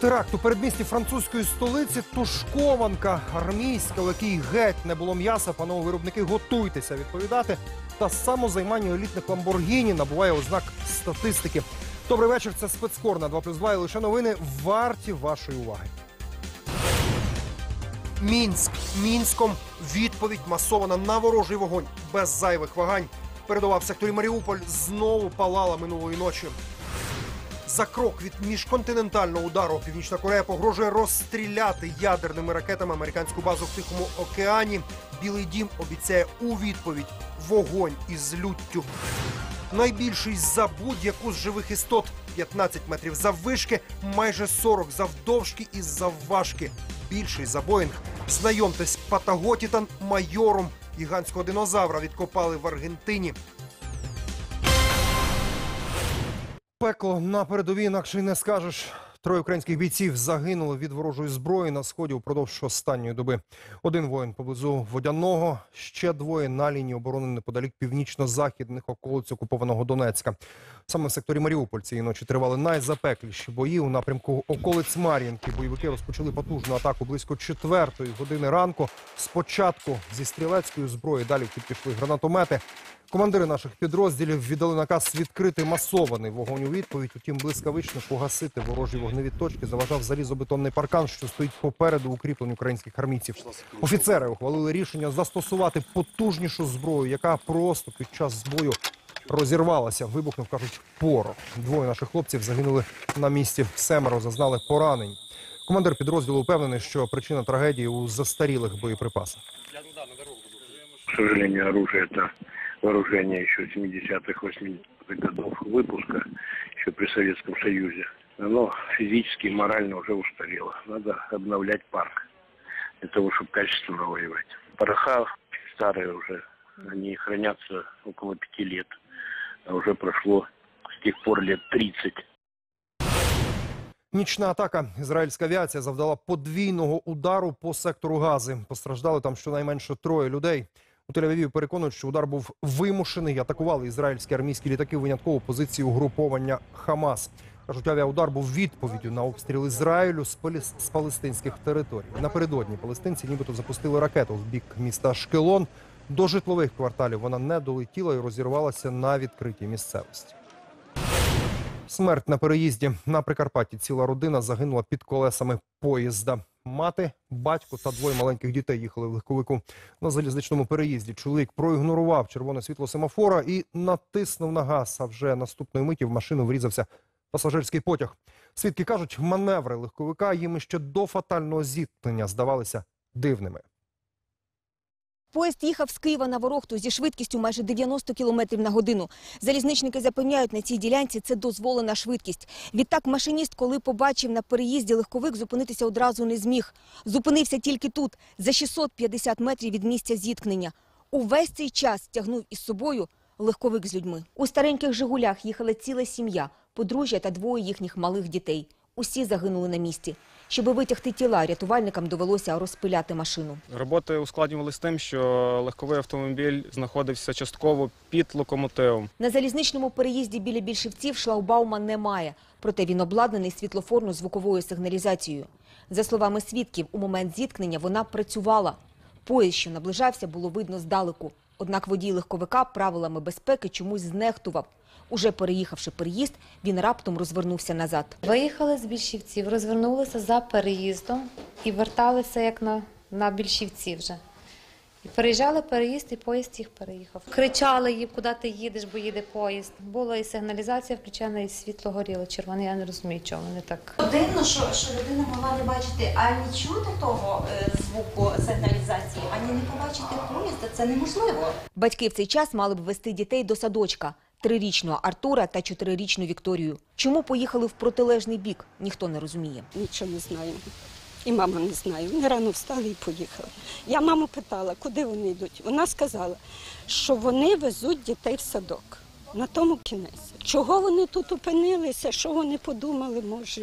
Теракт у передмісті французької столиці тушкованка армійська, в якій геть не було м'яса. Панове виробники, готуйтеся відповідати. Та самозаймання елітних ламборгіні набуває ознак статистики. Добрий вечір. Це спецкор на 2 плюс 2 і лише новини варті вашої уваги. Мінськ. Мінськом відповідь масована на ворожий вогонь без зайвих вагань. Передова в секторі Маріуполь знову палала минулої ночі. За крок від міжконтинентального удару Північна Корея погрожує розстріляти ядерними ракетами американську базу в Тихому океані. Білий дім обіцяє у відповідь вогонь із люттю. Найбільший за будь-яку з живих істот 15 метрів заввишки, майже 40 завдовжки і завважки. Більший за Боїнг. Знайомтесь, Патаготітан майором гігантського динозавра відкопали в Аргентині. Пекло на передовій інакше й не скажеш. Троє українських бійців загинули від ворожої зброї на сході упродовж останньої доби. Один воїн поблизу водяного, ще двоє на лінії оборони неподалік північно-західних околиць окупованого Донецька. Саме в секторі Маріуполь цієї ночі тривали найзапекліші бої у напрямку околиць Мар'їнки. Бойовики розпочали потужну атаку близько четвертої години ранку. Спочатку зі стрілецької зброї, далі вхід пішли гранатомети. Командири наших підрозділів віддали наказ відкрити масований вогонь у відповідь. Утім, блискавично погасити ворожі вогневі точки заважав залізобетонний паркан, що стоїть попереду укріплень українських армійців. Офіцери ухвалили рішення застосувати потужнішу зброю, яка просто під час бою розірвалася. Вибухнув, кажуть, порох. Двоє наших хлопців загинули на місці. Семеро зазнали поранень. Командир підрозділу впевнений, що причина трагедії у застарілих боєприпасах. К сожалению, оружие это вооружение еще 70-х, 80-х годов выпуска, еще при Советском Союзе. Оно физически и морально уже устарело. Надо обновлять парк для того, чтобы качественно воевать. Пороха старые уже, они хранятся около пяти лет. А уже прошло с тех пор лет 30. Нічна атака. Ізраїльська авіація завдала подвійного удару по сектору Гази. Постраждали там щонайменше троє людей. У Тель-Авіві переконують, що удар був вимушений. Атакували ізраїльські армійські літаки винятково позиції угруповання Хамас. Кажуть, авіаудар був відповіддю на обстріл Ізраїлю з, паліс- з палестинських територій. Напередодні палестинці нібито запустили ракету в бік міста Шкелон. До житлових кварталів вона не долетіла і розірвалася на відкритій місцевості. Смерть на переїзді на Прикарпатті. Ціла родина загинула під колесами поїзда. Мати, батько та двоє маленьких дітей їхали в легковику на залізничному переїзді. Чоловік проігнорував червоне світло семафора і натиснув на газ. А вже наступної миті в машину врізався пасажирський потяг. Свідки кажуть, маневри легковика їм ще до фатального зіткнення здавалися дивними. Поїзд їхав з Києва на Ворохту зі швидкістю майже 90 км на годину. Залізничники запевняють, на цій ділянці це дозволена швидкість. Відтак машиніст, коли побачив на переїзді легковик, зупинитися одразу не зміг. Зупинився тільки тут, за 650 метрів від місця зіткнення. Увесь цей час тягнув із собою легковик з людьми. У стареньких «Жигулях» їхала ціла сім'я, подружжя та двоє їхніх малих дітей. Усі загинули на місці. Щоби витягти тіла, рятувальникам довелося розпиляти машину. Роботи ускладнювалися тим, що легковий автомобіль знаходився частково під локомотивом. На залізничному переїзді біля більшівців шлагбаума немає, проте він обладнаний світлофорно-звуковою сигналізацією. За словами свідків, у момент зіткнення вона працювала. Поїзд, що наближався, було видно здалеку. Однак водій легковика правилами безпеки чомусь знехтував. Уже переїхавши переїзд, він раптом розвернувся назад. Виїхали з більшівців, розвернулися за переїздом і верталися як на, на більшівці вже. І переїжджали переїзд, і поїзд їх переїхав. Кричали їм, куди ти їдеш, бо їде поїзд. Була і сигналізація включена, і світло горіло червоне. Я не розумію, чому вони так. Дивно, що, що людина могла не бачити ані чути того е, звуку сигналізації, ані не побачити поїзда. Це неможливо. Батьки в цей час мали б вести дітей до садочка – трирічного Артура та чотирирічну Вікторію. Чому поїхали в протилежний бік, ніхто не розуміє. Нічого не знаю. І мама не знає. Вони рано встали і поїхали. Я маму питала, куди вони йдуть. Вона сказала, що вони везуть дітей в садок. На тому кінець. Чого вони тут опинилися, що вони подумали, може,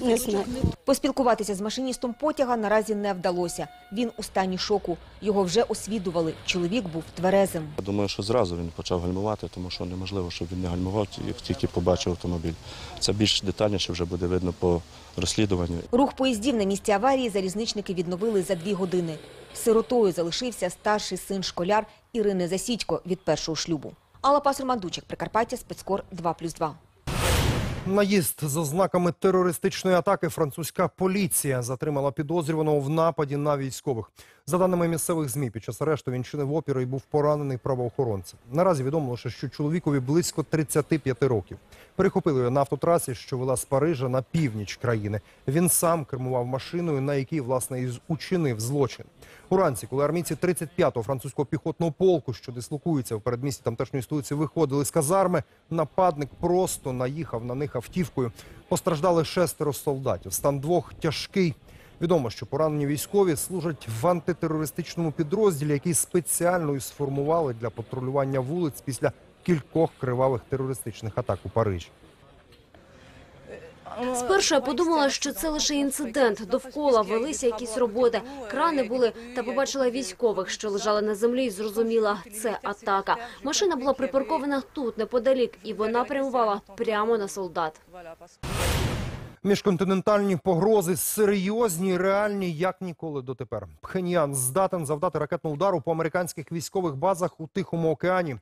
не знаю. Поспілкуватися з машиністом потяга наразі не вдалося. Він у стані шоку. Його вже освідували. Чоловік був тверезим. Я думаю, що зразу він почав гальмувати, тому що неможливо, щоб він не гальмував, як тільки побачив автомобіль. Це більш детальніше вже буде видно по розслідуванню. Рух поїздів на місці аварії залізничники відновили за дві години. Сиротою залишився старший син школяр Ірини Засідько від першого шлюбу. Алла Пасер-Мандучик, Прикарпаття, спецкор 2+,2. Наїзд з ознаками терористичної атаки французька поліція затримала підозрюваного в нападі на військових. За даними місцевих змі, під час арешту він чинив опір і був поранений правоохоронцем. Наразі відомо лише, що чоловікові близько 35 років. Перехопили його на автотрасі, що вела з Парижа на північ країни. Він сам кермував машиною, на якій власне і учинив злочин. Уранці, коли армійці 35-го французького піхотного полку, що дислокується в передмісті тамтешньої столиці, виходили з казарми, нападник просто наїхав на них автівкою. Постраждали шестеро солдатів. Стан двох тяжкий. Відомо, що поранені військові служать в антитерористичному підрозділі, який спеціально і сформували для патрулювання вулиць після кількох кривавих терористичних атак у Парижі. Спершу я подумала, що це лише інцидент. Довкола велися якісь роботи. Крани були та побачила військових, що лежали на землі, і зрозуміла, це атака. Машина була припаркована тут, неподалік, і вона прямувала прямо на солдат. Міжконтинентальні погрози серйозні, реальні, як ніколи дотепер. Пхеньян здатен завдати ракетного удару по американських військових базах у Тихому океані.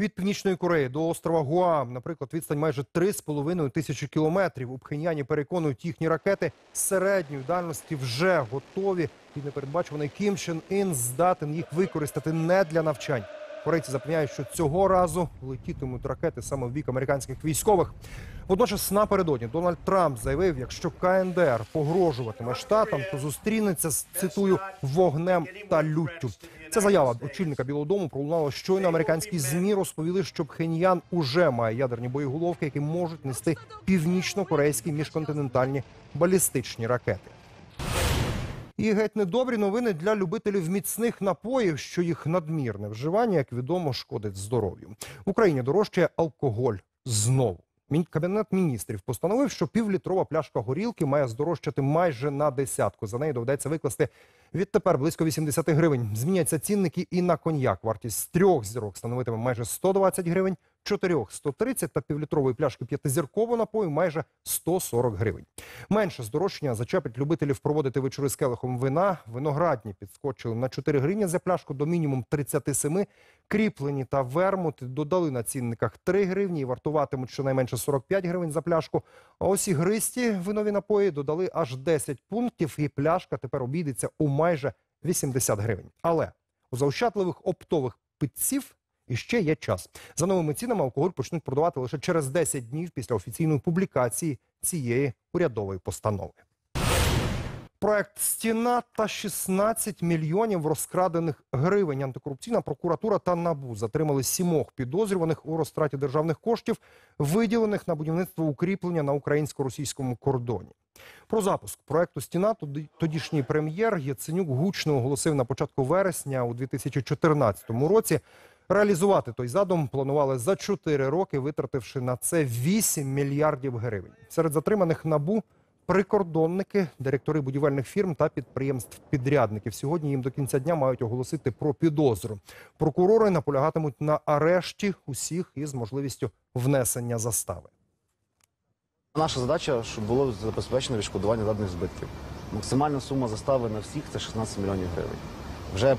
Від північної Кореї до острова Гуам, наприклад, відстань майже 3,5 тисячі кілометрів. У Пхеньяні переконують їхні ракети середньої дальності вже готові. І непередбачуваний Кім Чен Ін здатен їх використати не для навчань. Корейці запевняють, що цього разу летітимуть ракети саме в бік американських військових. Водночас напередодні Дональд Трамп заявив, якщо КНДР погрожуватиме штатам, то зустрінеться з цитую вогнем та люттю. Ця заява очільника Білого Дому пролунала щойно американські змі розповіли, що Пхеньян уже має ядерні боєголовки, які можуть нести північно-корейські міжконтинентальні балістичні ракети. І геть недобрі новини для любителів міцних напоїв, що їх надмірне вживання, як відомо, шкодить здоров'ю. В Україні дорожчає алкоголь знову. Кабінет міністрів постановив, що півлітрова пляшка горілки має здорожчати майже на десятку. За неї доведеться викласти відтепер близько 80 гривень. Зміняться цінники і на коньяк. Вартість трьох зірок становитиме майже 120 гривень, чотирьох 130 та півлітрової пляшки п'ятизіркового напою майже 140 гривень. Менше здорожчання зачепить любителів проводити вечори з келихом вина. Виноградні підскочили на 4 гривні за пляшку до мінімум 37. Кріплені та вермути додали на цінниках 3 гривні і вартуватимуть щонайменше 45 гривень за пляшку. А ось ігристі винові напої додали аж 10 пунктів, і пляшка тепер обійдеться у майже 80 гривень. Але у заощадливих оптових питців іще є час. За новими цінами алкоголь почнуть продавати лише через 10 днів після офіційної публікації цієї урядової постанови. Проект Стіна та 16 мільйонів розкрадених гривень. Антикорупційна прокуратура та набу затримали сімох підозрюваних у розтраті державних коштів, виділених на будівництво укріплення на українсько-російському кордоні. Про запуск проекту Стіна тоді- тодішній прем'єр Яценюк гучно оголосив на початку вересня у 2014 році. Реалізувати той задум планували за 4 роки, витративши на це 8 мільярдів гривень. Серед затриманих набу прикордонники, директори будівельних фірм та підприємств-підрядників. Сьогодні їм до кінця дня мають оголосити про підозру. Прокурори наполягатимуть на арешті усіх із можливістю внесення застави. Наша задача, щоб було забезпечено відшкодування заданих збитків. Максимальна сума застави на всіх це 16 мільйонів гривень. Вже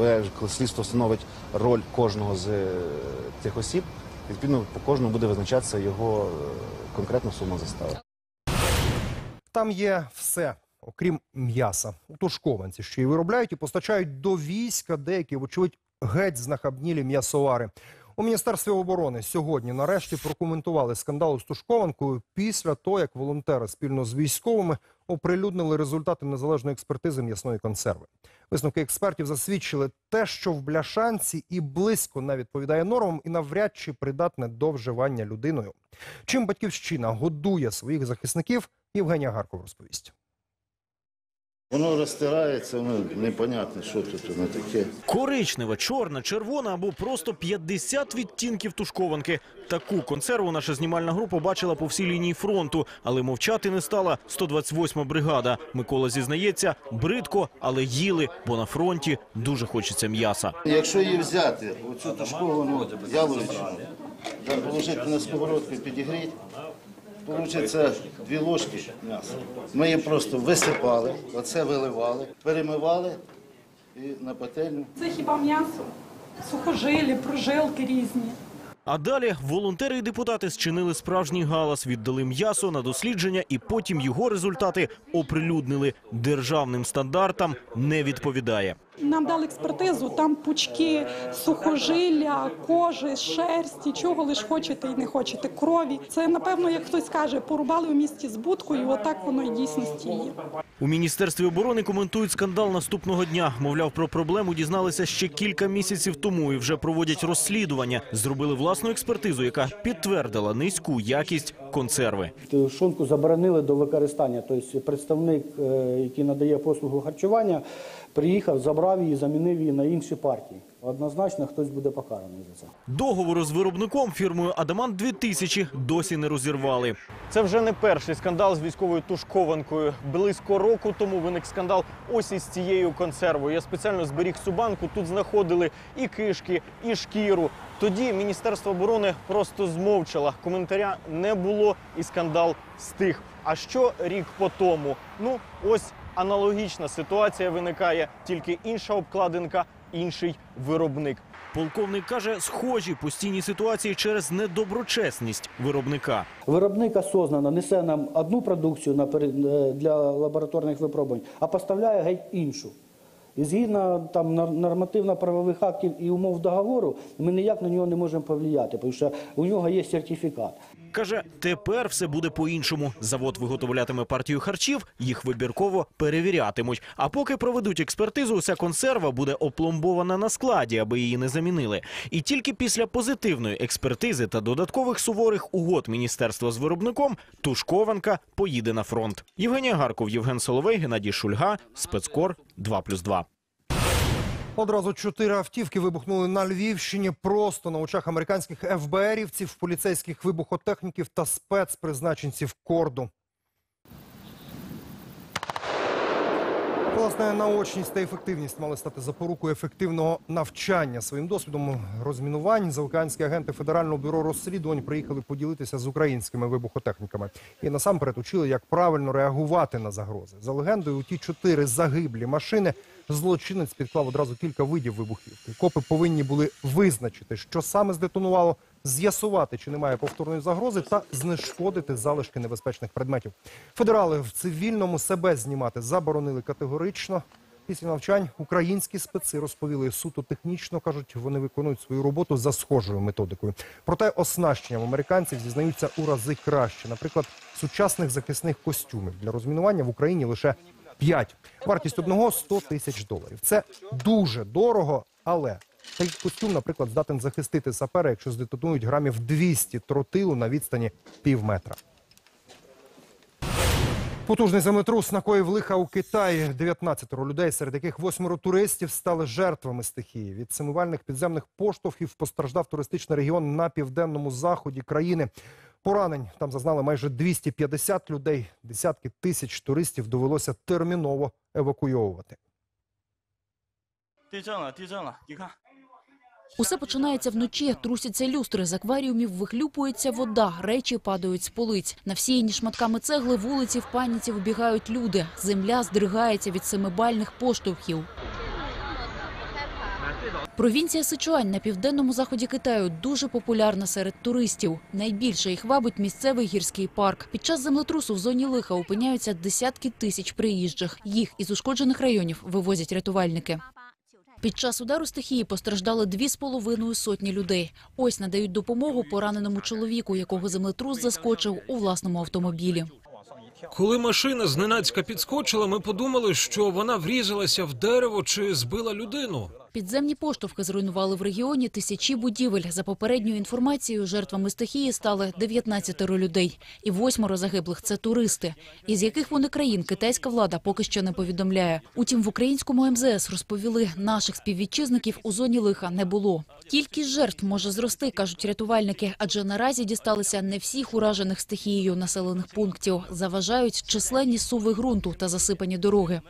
е, коли слідство встановить роль кожного з е, цих осіб, відповідно по кожному буде визначатися його е, конкретна сума застави. Там є все, окрім м'яса. Утушкованці, що її виробляють і постачають до війська деякі, вочевидь, геть знахабнілі м'ясовари. У Міністерстві оборони сьогодні нарешті прокоментували скандал з тушкованкою після того, як волонтери спільно з військовими оприлюднили результати незалежної експертизи м'ясної консерви. Висновки експертів засвідчили те, що в бляшанці і близько не відповідає нормам, і навряд чи придатне до вживання людиною. Чим батьківщина годує своїх захисників, Євгенія Гарков розповість. Воно розтирається, ну непонятно, що тут воно таке. Коричнева, чорна, червона або просто 50 відтінків тушкованки. Таку консерву наша знімальна група бачила по всій лінії фронту, але мовчати не стала 128 бригада. Микола зізнається, бридко, але їли, бо на фронті дуже хочеться м'яса. Якщо її взяти, оцю тушковану яловичину, положити на сковородку і підігріти, Получиться дві ложки м'яса. Ми її просто висипали, оце виливали, перемивали і на пательню. Це хіба м'ясо? Сухожилі, прожилки різні. А далі волонтери і депутати зчинили справжній галас, віддали м'ясо на дослідження, і потім його результати оприлюднили. Державним стандартам не відповідає. Нам дали експертизу, там пучки, сухожилля, кожи, шерсті, чого лиш хочете і не хочете, крові. Це, напевно, як хтось каже, порубали у місті з будкою, отак воно і дійсності є. У міністерстві оборони коментують скандал наступного дня. Мовляв, про проблему дізналися ще кілька місяців тому і вже проводять розслідування. Зробили власну експертизу, яка підтвердила низьку якість консерви. Тушонку заборонили до використання. Тобто представник, е, який надає послугу харчування, приїхав, забрав її, замінив її на інші партії. Однозначно, хтось буде покараний за це. Договору з виробником фірмою Адамант 2000 досі не розірвали. Це вже не перший скандал з військовою тушкованкою. Близько року тому виник скандал ось із цією консервою. Я спеціально зберіг цю банку. Тут знаходили і кишки, і шкіру. Тоді Міністерство оборони просто змовчало. Коментаря не було, і скандал стих. А що рік по тому? Ну ось аналогічна ситуація виникає, тільки інша обкладинка, інший виробник. Полковник каже, схожі постійні ситуації через недоброчесність виробника. Виробник осознанно несе нам одну продукцію е, для лабораторних випробувань, а поставляє геть іншу. І згідно там нор- нормативно-правових актів і умов договору, ми ніяк на нього не можемо повлияти, тому що у нього є сертифікат. Каже, тепер все буде по-іншому. Завод виготовлятиме партію харчів, їх вибірково перевірятимуть. А поки проведуть експертизу, уся консерва буде опломбована на складі, аби її не замінили. І тільки після позитивної експертизи та додаткових суворих угод міністерства з виробником тушкованка поїде на фронт. Євгенія Гарков, Євген Соловей, Геннадій Шульга, спецкор 2+,2. Одразу чотири автівки вибухнули на Львівщині просто на очах американських ФБРівців, поліцейських вибухотехніків та спецпризначенців корду. Власне, наочність та ефективність мали стати запорукою ефективного навчання. Своїм досвідом розмінувань заокеанські агенти Федерального бюро розслідувань приїхали поділитися з українськими вибухотехніками і насамперед учили, як правильно реагувати на загрози. За легендою, у ті чотири загиблі машини злочинець підклав одразу кілька видів вибухівки. Копи повинні були визначити, що саме здетонувало, з'ясувати, чи немає повторної загрози, та знешкодити залишки небезпечних предметів. Федерали в цивільному себе знімати заборонили категорично. Після навчань українські специ розповіли суто технічно, кажуть, вони виконують свою роботу за схожою методикою. Проте оснащенням американців зізнаються у рази краще. Наприклад, сучасних захисних костюмів для розмінування в Україні лише 5. Вартість одного 100 тисяч доларів. Це дуже дорого, але такий костюм, наприклад, здатен захистити сапера, якщо здетонують грамів 200 тротилу на відстані пів метра. Потужний землетрус накоїв лиха у Китаї. 19 людей, серед яких восьмеро туристів стали жертвами стихії. Від симувальних підземних поштовхів постраждав туристичний регіон на південному заході країни. Поранень там зазнали майже 250 людей. Десятки тисяч туристів довелося терміново евакуйовувати. Усе починається вночі, трусяться люстри, з акваріумів вихлюпується вода, речі падають з полиць. На всіяні шматками цегли вулиці в паніці вибігають люди. Земля здригається від семибальних поштовхів. Провінція Сичуань на південному заході Китаю дуже популярна серед туристів. Найбільше їх вабить місцевий гірський парк. Під час землетрусу в зоні лиха опиняються десятки тисяч приїжджих. Їх із ушкоджених районів вивозять рятувальники. Під час удару стихії постраждали дві з половиною сотні людей. Ось надають допомогу пораненому чоловіку, якого землетрус заскочив у власному автомобілі. Коли машина зненацька підскочила, ми подумали, що вона врізалася в дерево чи збила людину. Підземні поштовхи зруйнували в регіоні тисячі будівель. За попередньою інформацією, жертвами стихії стали 19 людей. І восьмеро загиблих – це туристи. Із яких вони країн китайська влада поки що не повідомляє. Утім, в українському МЗС розповіли, наших співвітчизників у зоні лиха не було. Кількість жертв може зрости, кажуть рятувальники, адже наразі дісталися не всіх уражених стихією населених пунктів. Заважають численні суви ґрунту та засипані дороги.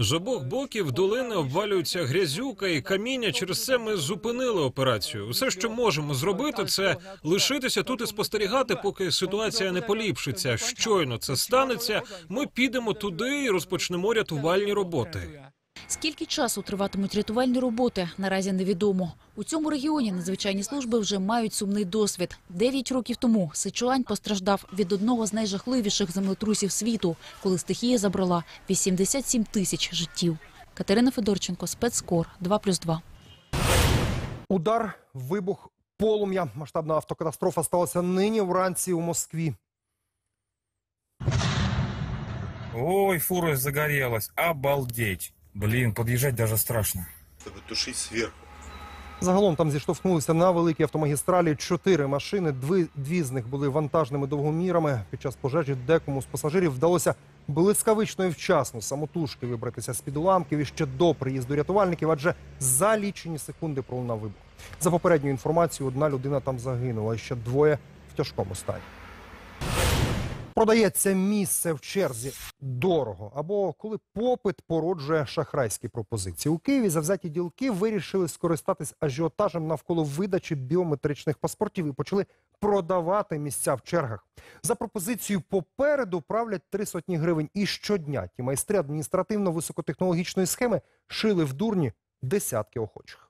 З обох боків долини обвалюються грязюка і каміння. Через це ми зупинили операцію. Усе, що можемо зробити, це лишитися тут і спостерігати, поки ситуація не поліпшиться. Щойно це станеться. Ми підемо туди і розпочнемо рятувальні роботи. Скільки часу триватимуть рятувальні роботи, наразі невідомо. У цьому регіоні надзвичайні служби вже мають сумний досвід. Дев'ять років тому Сичуань постраждав від одного з найжахливіших землетрусів світу, коли стихія забрала 87 тисяч життів. Катерина Федорченко, спецкор 2+,2. Удар, вибух, полум'я. Масштабна автокатастрофа сталася нині вранці у Москві. Ой, фура загорелась. Обалдеть. Блин, подъезжать даже страшно. Тушить сверху. Загалом там зіштовхнулися на великій автомагістралі чотири машини. Дві, дві з них були вантажними довгомірами. Під час пожежі декому з пасажирів вдалося блискавично і вчасно самотужки вибратися з під уламків і ще до приїзду рятувальників, адже за лічені секунди пролунав вибух. За попередньою інформацією, одна людина там загинула, і ще двоє в тяжкому стані. Продається місце в черзі дорого або коли попит породжує шахрайські пропозиції. У Києві завзяті ділки вирішили скористатись ажіотажем навколо видачі біометричних паспортів і почали продавати місця в чергах. За пропозицією попереду правлять три сотні гривень. І щодня ті майстри адміністративно-високотехнологічної схеми шили в дурні десятки охочих.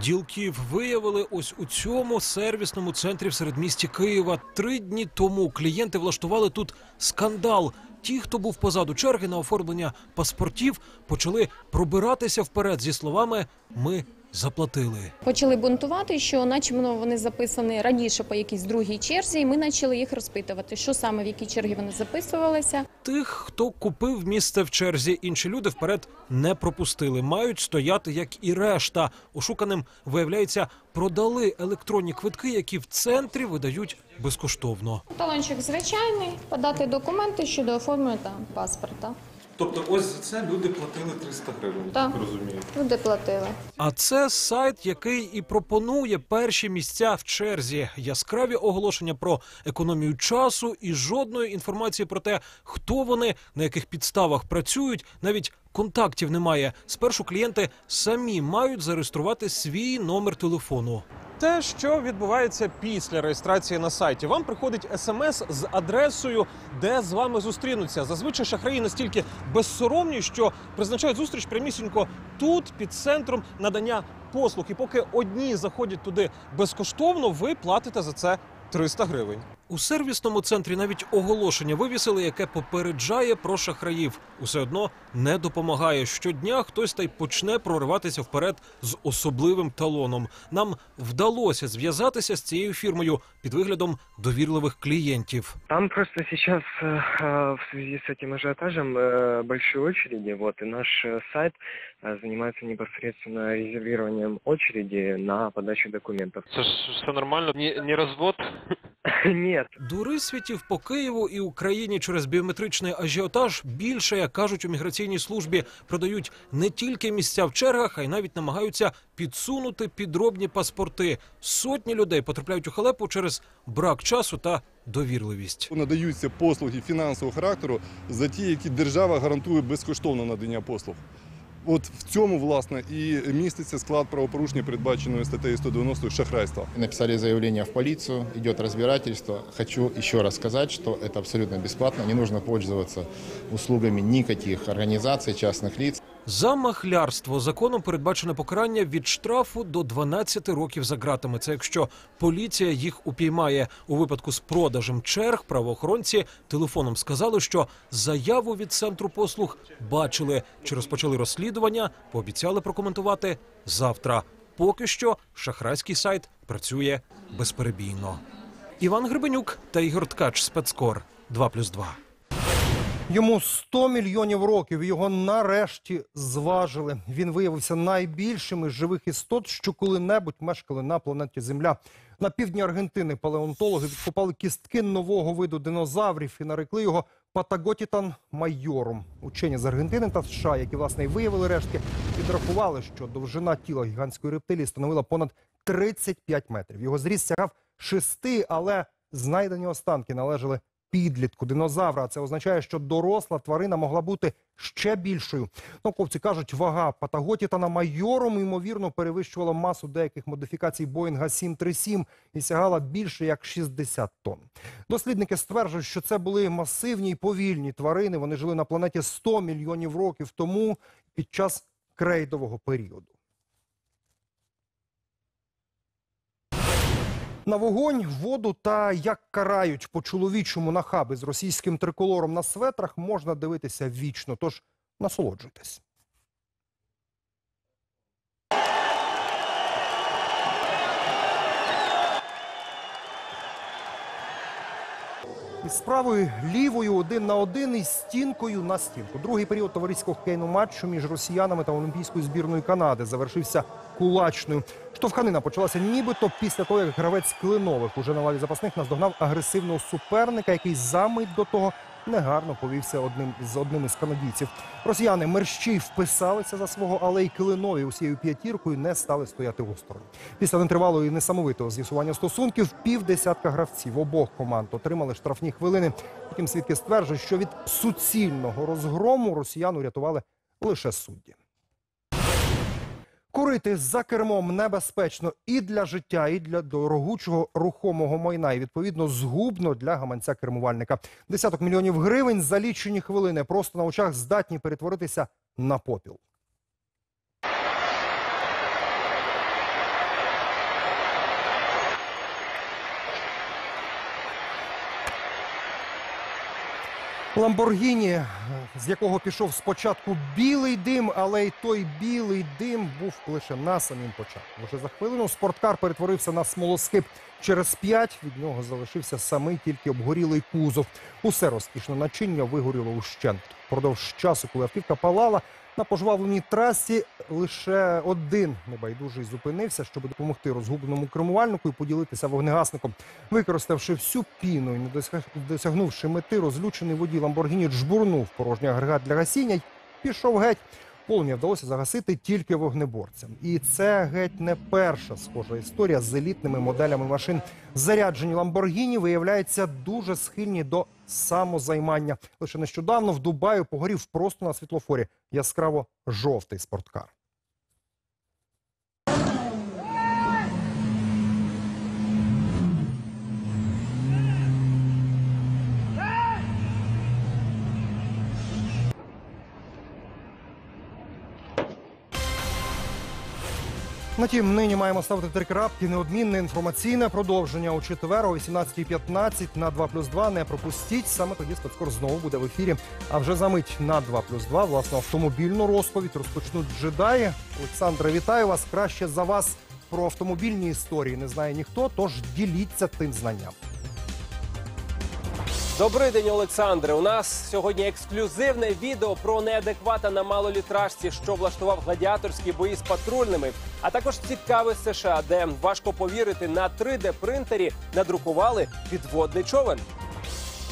Ділків виявили ось у цьому сервісному центрі в середмісті Києва. Три дні тому клієнти влаштували тут скандал. Ті, хто був позаду черги на оформлення паспортів, почали пробиратися вперед зі словами Ми заплатили. Почали бунтувати, що начебто вони записані раніше по якійсь другій черзі, і ми почали їх розпитувати, що саме в якій чергі вони записувалися. Тих, хто купив місце в черзі, інші люди вперед не пропустили. Мають стояти, як і решта. Ошуканим, виявляється, продали електронні квитки, які в центрі видають безкоштовно. Талончик звичайний, подати документи щодо оформлення паспорта. Тобто, ось за це люди платили 300 гривень. Так. Розумію. Люди платили. А це сайт, який і пропонує перші місця в черзі, яскраві оголошення про економію часу і жодної інформації про те, хто вони, на яких підставах працюють, навіть контактів немає. Спершу клієнти самі мають зареєструвати свій номер телефону. Те, що відбувається після реєстрації на сайті, вам приходить смс з адресою, де з вами зустрінуться. Зазвичай шахраї настільки безсоромні, що призначають зустріч прямісінько тут, під центром надання послуг. І поки одні заходять туди безкоштовно, ви платите за це 300 гривень. У сервісному центрі навіть оголошення вивісили, яке попереджає про шахраїв. Усе одно не допомагає. Щодня хтось та й почне прориватися вперед з особливим талоном. Нам вдалося зв'язатися з цією фірмою під виглядом довірливих клієнтів. Там просто сейчас э, э, в связи с этим ажиотажем э, большие очереди, вот, и наш э, сайт э, занимается непосредственно резервированием очереди на подачу документов. все нормально? Не, не розвод? Нет. Дури світів по Києву і Україні через біометричний ажіотаж більше, як кажуть у міграційній службі, продають не тільки місця в чергах, а й навіть намагаються підсунути підробні паспорти. Сотні людей потрапляють у халепу через брак часу та довірливість. Надаються послуги фінансового характеру за ті, які держава гарантує безкоштовне надання послуг. От в цьому власне і міститься склад правопорушення, передбаченої статтею 190 шахрайства. Написали заявление в полицию, идет разбирательство. Хочу еще раз сказать, что это абсолютно бесплатно, не нужно пользоваться услугами никаких организаций, частных лиц. За махлярство законом передбачено покарання від штрафу до 12 років за ґратами. Це якщо поліція їх упіймає. У випадку з продажем черг правоохоронці телефоном сказали, що заяву від центру послуг бачили. Чи розпочали розслідування, пообіцяли прокоментувати завтра. Поки що шахрайський сайт працює безперебійно. Іван Гребенюк та Ігор Ткач спецкор 2+,2. Йому 100 мільйонів років. Його нарешті зважили. Він виявився найбільшим із живих істот, що коли-небудь мешкали на планеті Земля. На півдні Аргентини палеонтологи відкопали кістки нового виду динозаврів і нарекли його Патаготітан майорум. Учені з Аргентини та США, які власне і виявили рештки, підрахували, що довжина тіла гігантської рептилії становила понад 35 метрів. Його зріст сягав 6, але знайдені останки належали підлітку динозавра. Це означає, що доросла тварина могла бути ще більшою. Науковці кажуть, вага патаготітана майором ймовірно перевищувала масу деяких модифікацій Боїнга 737 і сягала більше як 60 тонн. Дослідники стверджують, що це були масивні і повільні тварини. Вони жили на планеті 100 мільйонів років тому під час крейдового періоду. На вогонь, воду та як карають по чоловічому нахаби з російським триколором на светрах можна дивитися вічно. Тож насолоджуйтесь. Із правою лівою один на один і стінкою на стінку. Другий період товариського хокейного матчу між росіянами та олімпійською збірною Канади завершився кулачною. Штовханина почалася нібито після того, як гравець Клинових уже на лаві запасних наздогнав агресивного суперника, який за мить до того негарно повівся одним з одним із канадійців. Росіяни мерщій вписалися за свого, але й килинові усією п'ятіркою не стали стояти осторонь. Після нетривалої несамовитого з'ясування стосунків півдесятка гравців обох команд отримали штрафні хвилини. Потім свідки стверджують, що від суцільного розгрому росіян урятували лише судді. Курити за кермом небезпечно і для життя, і для дорогучого рухомого майна, і відповідно згубно для гаманця кермувальника. Десяток мільйонів гривень за лічені хвилини просто на очах здатні перетворитися на попіл. Ламборгіні, з якого пішов спочатку білий дим, але й той білий дим був лише на самім початку. Вже за хвилину спорткар перетворився на смолоскип. Через п'ять від нього залишився самий тільки обгорілий кузов. Усе розкішне начиння вигоріло ущент. Продовж часу, коли автівка палала, на пожвавленій трасі лише один небайдужий зупинився, щоб допомогти розгубленому кермувальнику і поділитися вогнегасником. Використавши всю піну і не досягнувши мети, розлючений водій Ламборгіні жбурнув порожній агрегат для гасіння й пішов геть. Полум'я вдалося загасити тільки вогнеборцям. І це геть не перша схожа історія з елітними моделями машин. Заряджені Ламборгіні виявляються дуже схильні до самозаймання. Лише нещодавно в Дубаю погорів просто на світлофорі яскраво жовтий спорткар. На тім, нині маємо ставити три крапки. Неодмінне інформаційне продовження у четвер о 18.15 на 2 плюс 2. Не пропустіть. Саме тоді спецкор знову буде в ефірі. А вже за мить на 2 плюс 2 Власну автомобільну розповідь розпочнуть джедаї. Олександре, вітаю вас. Краще за вас про автомобільні історії не знає ніхто. Тож діліться тим знанням. Добрий день, Олександре. У нас сьогодні ексклюзивне відео про неадеквата на малолітражці, що влаштував гладіаторські бої з патрульними, а також цікаве США, де важко повірити на 3D принтері надрукували підводний човен.